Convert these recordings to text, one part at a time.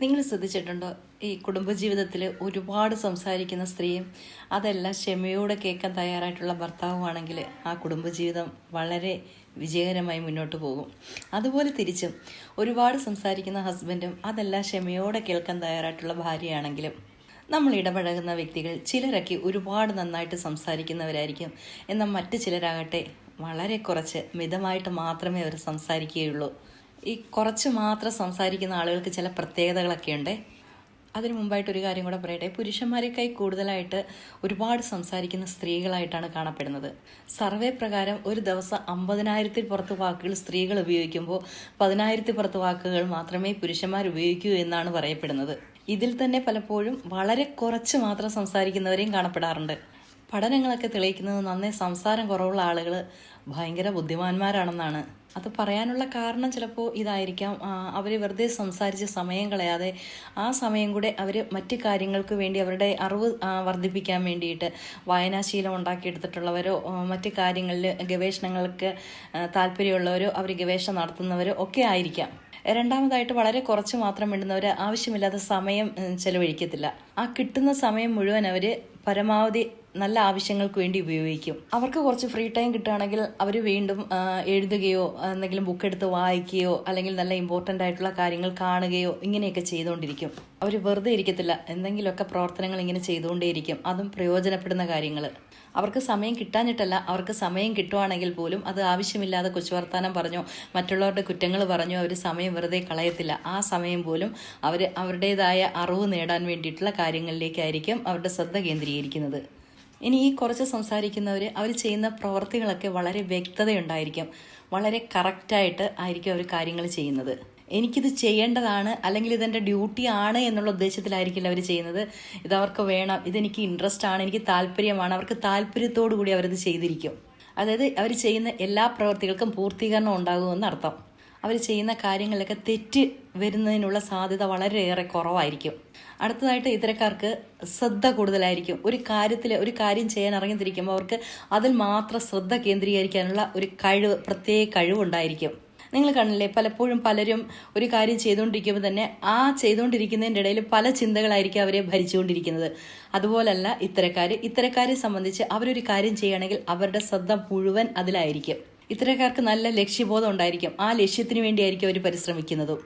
നിങ്ങൾ ശ്രദ്ധിച്ചിട്ടുണ്ടോ? ഈ കുടുംബജീവിതത്തിൽ ഒരുപാട് സംസാരിക്കുന്ന സ്ത്രീയും അതെല്ലാം ക്ഷമയോടെ കേൾക്കാൻ തയ്യാറായിട്ടുള്ള ഭർത്താവുമാണെങ്കിൽ ആ കുടുംബജീവിതം വളരെ വിജയകരമായി മുന്നോട്ട് പോകും. അതുപോലെ തിരിച്ചും ഒരുപാട് സംസാരിക്കുന്ന ഹസ്ബൻഡും അതെല്ലാം ക്ഷമയോടെ കേൾക്കാൻ തയ്യാറായിട്ടുള്ള ഭാര്യയാണെങ്കിലും നമ്മൾ ഇടപഴകുന്ന വ്യക്തികൾ ചിലരൊക്കെ ഒരുപാട് നന്നായിട്ട് സംസാരിക്കുന്നവരായിരിക്കും. എന്നാൽ മറ്റു ചിലരാകട്ടെ വളരെ കുറച്ച് മിതമായിട്ട് മാത്രമേ അവർ സംസാരിക്കുകയുള്ളൂ. ഈ കുറച്ച് മാത്രം സംസാരിക്കുന്ന ആളുകൾക്ക് ചില പ്രത്യേകതകളൊക്കെ ഉണ്ട്. അതിനു മുമ്പായിട്ട് ഒരു കാര്യം കൂടെ പറയട്ടെ. പുരുഷന്മാരെക്കായി കൂടുതലായിട്ട് ഒരുപാട് സംസാരിക്കുന്ന സ്ത്രീകളായിട്ടാണ് കാണപ്പെടുന്നത്. സർവേ പ്രകാരം ഒരു ദിവസം അമ്പതിനായിരത്തിൽ പുറത്ത് വാക്കുകൾ സ്ത്രീകൾ ഉപയോഗിക്കുമ്പോൾ പതിനായിരത്തിൽ പുറത്ത് വാക്കുകൾ മാത്രമേ പുരുഷന്മാർ ഉപയോഗിക്കൂ എന്നാണ് പറയപ്പെടുന്നത്. ഇതിൽ തന്നെ പലപ്പോഴും വളരെ കുറച്ച് മാത്രം സംസാരിക്കുന്നവരെയും കാണപ്പെടാറുണ്ട്. പഠനങ്ങളൊക്കെ തെളിയിക്കുന്നത് നന്നേ സംസാരം കുറവുള്ള ആളുകൾ ഭയങ്കര ബുദ്ധിമാന്മാരാണെന്നാണ്. അത് പറയാനുള്ള കാരണം ചിലപ്പോൾ ഇതായിരിക്കാം. അവർ വെറുതെ സംസാരിച്ച് സമയം കളയാതെ ആ സമയം കൂടെ അവർ മറ്റ് കാര്യങ്ങൾക്ക് വേണ്ടി അവരുടെ അറിവ് വർദ്ധിപ്പിക്കാൻ വേണ്ടിയിട്ട് വായനാശീലം ഉണ്ടാക്കിയെടുത്തിട്ടുള്ളവരോ മറ്റു കാര്യങ്ങളിൽ ഗവേഷണങ്ങൾക്ക് താല്പര്യമുള്ളവരോ അവർ ഗവേഷണം നടത്തുന്നവരോ ഒക്കെ ആയിരിക്കാം. രണ്ടാമതായിട്ട് വളരെ കുറച്ച് മാത്രം ഇടുന്നവർ ആവശ്യമില്ലാത്ത സമയം ചെലവഴിക്കത്തില്ല. ആ കിട്ടുന്ന സമയം മുഴുവൻ അവർ പരമാവധി നല്ല ആവശ്യങ്ങൾക്ക് വേണ്ടി ഉപയോഗിക്കും. അവർക്ക് കുറച്ച് ഫ്രീ ടൈം കിട്ടുകയാണെങ്കിൽ അവർ വീണ്ടും എഴുതുകയോ എന്തെങ്കിലും ബുക്ക് എടുത്ത് വായിക്കുകയോ അല്ലെങ്കിൽ നല്ല ഇമ്പോർട്ടന്റ് ആയിട്ടുള്ള കാര്യങ്ങൾ കാണുകയോ ഇങ്ങനെയൊക്കെ ചെയ്തുകൊണ്ടിരിക്കും. അവർ വെറുതെ ഇരിക്കത്തില്ല. എന്തെങ്കിലുമൊക്കെ പ്രവർത്തനങ്ങൾ ഇങ്ങനെ ചെയ്തുകൊണ്ടേയിരിക്കും. അതും പ്രയോജനപ്പെടുന്ന കാര്യങ്ങൾ. അവർക്ക് സമയം കിട്ടാഞ്ഞിട്ടല്ല. അവർക്ക് സമയം കിട്ടുവാണെങ്കിൽ പോലും അത് ആവശ്യമില്ലാതെ കൊച്ചു വർത്താനം പറഞ്ഞോ മറ്റുള്ളവരുടെ കുറ്റങ്ങൾ പറഞ്ഞോ അവർ സമയം വെറുതെ കളയത്തില്ല. ആ സമയം പോലും അവർ അവരുടേതായ അറിവ് നേടാൻ വേണ്ടിയിട്ടുള്ള കാര്യങ്ങളിലേക്കായിരിക്കും അവരുടെ ശ്രദ്ധ കേന്ദ്രീകരിക്കുന്നത്. ഇനി ഈ കുറച്ച് സംസാരിക്കുന്നവർ അവർ ചെയ്യുന്ന പ്രവർത്തികളൊക്കെ വളരെ വ്യക്തതയുണ്ടായിരിക്കും. വളരെ കറക്റ്റായിട്ട് ആയിരിക്കും അവർ കാര്യങ്ങൾ ചെയ്യുന്നത്. എനിക്കിത് ചെയ്യേണ്ടതാണ് അല്ലെങ്കിൽ ഇതെന്റെ ഡ്യൂട്ടി ആണ് എന്നുള്ള ഉദ്ദേശത്തിലായിരിക്കില്ല അവർ ചെയ്യുന്നത്. ഇതവർക്ക് വേണം ഇതെനിക്ക് ഇൻട്രസ്റ്റ് ആണ് എനിക്ക് താല്പര്യമാണ് അവർക്ക് താല്പര്യത്തോടു കൂടി അവരത് ചെയ്തിരിക്കും. അതായത് അവർ ചെയ്യുന്ന എല്ലാ പ്രവർത്തികൾക്കും പൂർത്തീകരണം ഉണ്ടാകുമെന്ന് അർത്ഥം അവർ ചെയ്യുന്ന കാര്യങ്ങളിലൊക്കെ തെറ്റ് വരുന്നതിനുള്ള സാധ്യത വളരെയേറെ കുറവായിരിക്കും. അടുത്തതായിട്ട് ഇത്തരക്കാർക്ക് ശ്രദ്ധ കൂടുതലായിരിക്കും. ഒരു കാര്യത്തിൽ ഒരു കാര്യം ചെയ്യാൻ ഇറങ്ങിത്തിരിക്കുമ്പോൾ അവർക്ക് അതിൽ മാത്രം ശ്രദ്ധ കേന്ദ്രീകരിക്കാനുള്ള ഒരു കഴിവ് പ്രത്യേക കഴിവുണ്ടായിരിക്കും. നിങ്ങൾ കാണില്ലേ പലപ്പോഴും പലരും ഒരു കാര്യം ചെയ്തുകൊണ്ടിരിക്കുമ്പോൾ തന്നെ ആ ചെയ്തുകൊണ്ടിരിക്കുന്നതിന്റെ ഇടയിൽ പല ചിന്തകളായിരിക്കും അവരെ ഭരിച്ചുകൊണ്ടിരിക്കുന്നത്. അതുപോലല്ല ഇത്തരക്കാർ ഇത്തരക്കാരെ സംബന്ധിച്ച് അവരൊരു കാര്യം ചെയ്യുകയാണെങ്കിൽ അവരുടെ ശ്രദ്ധ മുഴുവൻ അതിലായിരിക്കും. ഇത്തരക്കാർക്ക് നല്ല ലക്ഷ്യബോധം ഉണ്ടായിരിക്കും. ആ ലക്ഷ്യത്തിന് വേണ്ടിയായിരിക്കും അവർ പരിശ്രമിക്കുന്നതും.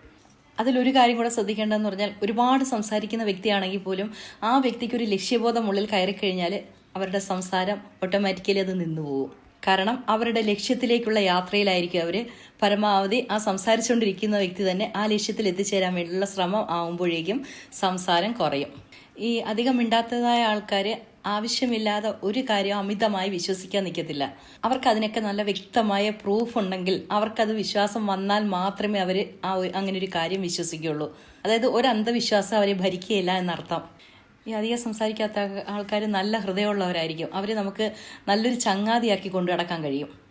അതിലൊരു കാര്യം കൂടെ ശ്രദ്ധിക്കേണ്ടതെന്ന് പറഞ്ഞാൽ ഒരുപാട് സംസാരിക്കുന്ന വ്യക്തിയാണെങ്കിൽ പോലും ആ വ്യക്തിക്ക് ഒരു ലക്ഷ്യബോധം ഉള്ളിൽ കയറി കഴിഞ്ഞാൽ അവരുടെ സംസാരം ഓട്ടോമാറ്റിക്കലി അത് നിന്നുപോകും കാരണം അവരുടെ ലക്ഷ്യത്തിലേക്കുള്ള യാത്രയിലായിരിക്കും അവർ പരമാവധി ആ സംസാരിച്ചുകൊണ്ടിരിക്കുന്ന വ്യക്തി തന്നെ ആ ലക്ഷ്യത്തിൽ എത്തിച്ചേരാൻ വേണ്ടിയുള്ള ശ്രമം ആവുമ്പോഴേക്കും സംസാരം കുറയും. ഈ അധികം മിണ്ടാത്തതായ ആൾക്കാർ ആവശ്യമില്ലാതെ ഒരു കാര്യം അമിതമായി വിശ്വസിക്കാൻ നിൽക്കത്തില്ല അവർക്ക് അതിനൊക്കെ നല്ല വ്യക്തമായ പ്രൂഫ് ഉണ്ടെങ്കിൽ അവർക്കത് വിശ്വാസം വന്നാൽ മാത്രമേ അവർ ആ അങ്ങനെ ഒരു കാര്യം വിശ്വസിക്കുകയുള്ളൂ. അതായത് ഒരു അന്ധവിശ്വാസം അവരെ ഭരിക്കുകയില്ല എന്നർത്ഥം. ഈ അധികം സംസാരിക്കാത്ത ആൾക്കാർ നല്ല ഹൃദയമുള്ളവരായിരിക്കും. അവർ നമുക്ക് നല്ലൊരു ചങ്ങാതിയാക്കി കൊണ്ടു നടക്കാൻ കഴിയും.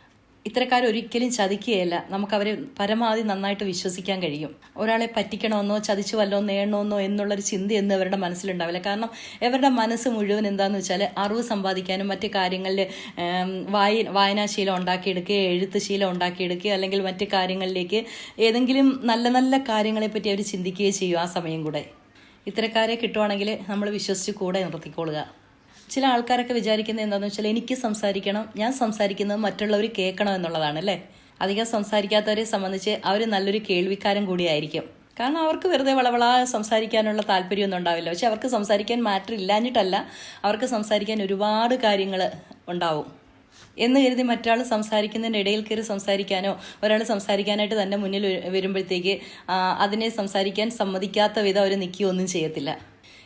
ഇത്തരക്കാർ ഒരിക്കലും ചതിക്കുകയല്ല. നമുക്ക് അവരെ പരമാവധി നന്നായിട്ട് വിശ്വസിക്കാൻ കഴിയും. ഒരാളെ പറ്റിക്കണമെന്നോ ചതിച്ചു വല്ലോ നേടണമെന്നോ എന്നുള്ളൊരു ചിന്തയൊന്നും അവരുടെ മനസ്സിലുണ്ടാവില്ല. കാരണം അവരുടെ മനസ്സ് മുഴുവൻ എന്താണെന്ന് വെച്ചാൽ അറിവ് സമ്പാദിക്കാനും മറ്റു കാര്യങ്ങളിൽ വായ വായനാശീലം ഉണ്ടാക്കിയെടുക്കുക എഴുത്ത് ശീലം ഉണ്ടാക്കിയെടുക്കുക അല്ലെങ്കിൽ മറ്റു കാര്യങ്ങളിലേക്ക് ഏതെങ്കിലും നല്ല നല്ല കാര്യങ്ങളെപ്പറ്റി അവർ ചിന്തിക്കുകയോ ചെയ്യും ആ സമയം കൂടെ. ഇത്തരക്കാരെ കിട്ടുവാണെങ്കിൽ നമ്മൾ വിശ്വസിച്ച് കൂടെ നിർത്തിക്കൊള്ളുക. ചില ആൾക്കാരൊക്കെ വിചാരിക്കുന്നത് എന്താണെന്ന് വെച്ചാൽ എനിക്ക് സംസാരിക്കണം ഞാൻ സംസാരിക്കുന്നത് മറ്റുള്ളവർ കേൾക്കണം എന്നുള്ളതാണ് അല്ലേ? അധികം സംസാരിക്കാത്തവരെ സംബന്ധിച്ച് അവർ നല്ലൊരു കേൾവിക്കാരൻ കൂടിയായിരിക്കും. കാരണം അവർക്ക് വെറുതെ വളവള സംസാരിക്കാനുള്ള താല്പര്യമൊന്നും ഉണ്ടാവില്ല. പക്ഷെ അവർക്ക് സംസാരിക്കാൻ മാറ്റർ ഇല്ലാഞ്ഞിട്ടല്ല അവർക്ക് സംസാരിക്കാൻ ഒരുപാട് കാര്യങ്ങൾ ഉണ്ടാവും. എന്ന് കരുതി മറ്റാൾ സംസാരിക്കുന്നതിന്റെ ഇടയിൽ കയറി സംസാരിക്കാനോ ഒരാൾ സംസാരിക്കാനായിട്ട് തന്നെ മുന്നിൽ വരു- വരുമ്പോഴത്തേക്ക് അതിനെ സംസാരിക്കാൻ സമ്മതിക്കാത്ത വിധം അവർ നിൽക്കുകയൊന്നും ചെയ്യത്തില്ല.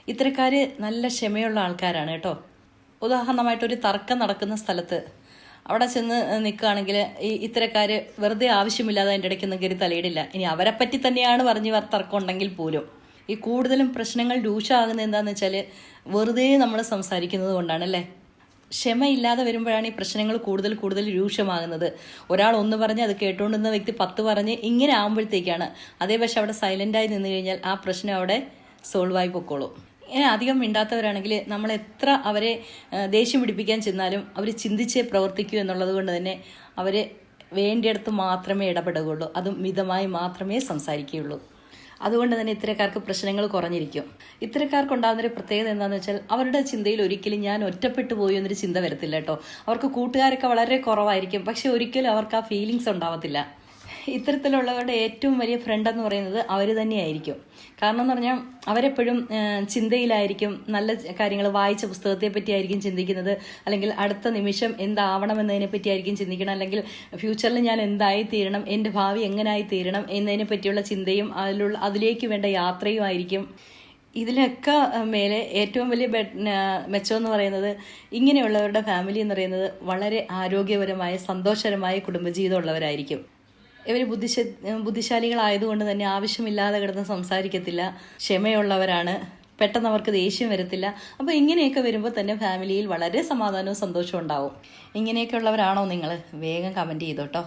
ഇത്തരക്കാർ നല്ല ക്ഷമയുള്ള ആൾക്കാരാണ് കേട്ടോ. ഉദാഹരണമായിട്ട് ഒരു തർക്കം നടക്കുന്ന സ്ഥലത്ത് അവിടെ ചെന്ന് നിൽക്കുകയാണെങ്കിൽ ഈ ഇത്തരക്കാർ വെറുതെ ആവശ്യമില്ലാതെ അതിന്റെ ഇടയ്ക്ക് ഇടയ്ക്കൊന്നും കയറി തലയിടില്ല. ഇനി അവരെ പറ്റി തന്നെയാണ് പറഞ്ഞ് തർക്കം ഉണ്ടെങ്കിൽ പോലും. ഈ കൂടുതലും പ്രശ്നങ്ങൾ രൂക്ഷമാകുന്നത് എന്താണെന്ന് വെച്ചാൽ വെറുതെ നമ്മൾ സംസാരിക്കുന്നത് കൊണ്ടാണ് അല്ലേ? ക്ഷമയില്ലാതെ വരുമ്പോഴാണ് ഈ പ്രശ്നങ്ങൾ കൂടുതൽ കൂടുതൽ രൂക്ഷമാകുന്നത്. ഒരാൾ ഒന്ന് പറഞ്ഞ് അത് കേട്ടുകൊണ്ടിരുന്ന വ്യക്തി പത്ത് പറഞ്ഞ് ഇങ്ങനെ ആകുമ്പോഴത്തേക്കാണ് അതേ പക്ഷെ അവിടെ സൈലന്റായി നിന്ന് കഴിഞ്ഞാൽ ആ പ്രശ്നം അവിടെ സോൾവ് ആയി പൊക്കോളും. അധികം മിണ്ടാത്തവരാണെങ്കിൽ നമ്മൾ എത്ര അവരെ ദേഷ്യം പിടിപ്പിക്കാൻ ചെന്നാലും അവർ ചിന്തിച്ചേ പ്രവർത്തിക്കൂ എന്നുള്ളത് കൊണ്ട് തന്നെ അവർ വേണ്ടിയിടത്ത് മാത്രമേ ഇടപെടുകയുള്ളൂ. അതും മിതമായി മാത്രമേ സംസാരിക്കുകയുള്ളൂ. അതുകൊണ്ട് തന്നെ ഇത്തരക്കാർക്ക് പ്രശ്നങ്ങൾ കുറഞ്ഞിരിക്കും. ഇത്തരക്കാർക്ക് ഉണ്ടാകുന്ന ഒരു പ്രത്യേകത എന്താണെന്ന് വെച്ചാൽ അവരുടെ ചിന്തയിൽ ഒരിക്കലും ഞാൻ ഒറ്റപ്പെട്ടു പോയി എന്നൊരു ചിന്ത വരത്തില്ല കേട്ടോ. അവർക്ക് കൂട്ടുകാരൊക്കെ വളരെ കുറവായിരിക്കും. പക്ഷെ ഒരിക്കലും അവർക്ക് ആ ഫീലിങ്സ് ഉണ്ടാവത്തില്ല. ഇത്തരത്തിലുള്ളവരുടെ ഏറ്റവും വലിയ ഫ്രണ്ട് എന്ന് പറയുന്നത് അവർ തന്നെയായിരിക്കും. കാരണം എന്ന് പറഞ്ഞാൽ അവരെപ്പോഴും ചിന്തയിലായിരിക്കും നല്ല കാര്യങ്ങൾ വായിച്ച പുസ്തകത്തെ പറ്റിയായിരിക്കും ചിന്തിക്കുന്നത്. അല്ലെങ്കിൽ അടുത്ത നിമിഷം എന്താവണമെന്നതിനെ പറ്റിയായിരിക്കും ചിന്തിക്കണം. അല്ലെങ്കിൽ ഫ്യൂച്ചറിൽ ഞാൻ എന്തായി തീരണം എന്റെ ഭാവി എങ്ങനായി തീരണം എന്നതിനെ പറ്റിയുള്ള ചിന്തയും അതിലുള്ള അതിലേക്ക് വേണ്ട യാത്രയുമായിരിക്കും ഇതിലൊക്കെ അഹ്, മേലെ ഏറ്റവും വലിയ മെച്ചം എന്ന് പറയുന്നത് ഇങ്ങനെയുള്ളവരുടെ ഫാമിലി എന്ന് പറയുന്നത് വളരെ ആരോഗ്യപരമായ സന്തോഷകരമായ കുടുംബജീവിതം ഉള്ളവരായിരിക്കും ഇവർ ബുദ്ധിശ ബുദ്ധിശാലികളായതുകൊണ്ട് തന്നെ ആവശ്യമില്ലാതെ കിടന്ന് സംസാരിക്കത്തില്ല. ക്ഷമയുള്ളവരാണ്. പെട്ടെന്ന് അവർക്ക് ദേഷ്യം വരത്തില്ല. അപ്പോൾ ഇങ്ങനെയൊക്കെ വരുമ്പോൾ തന്നെ ഫാമിലിയിൽ വളരെ സമാധാനവും സന്തോഷവും ഉണ്ടാവും. ഇങ്ങനെയൊക്കെ ഉള്ളവരാണോ നിങ്ങൾ വേഗം കമന്റ് ചെയ്തോട്ടോ.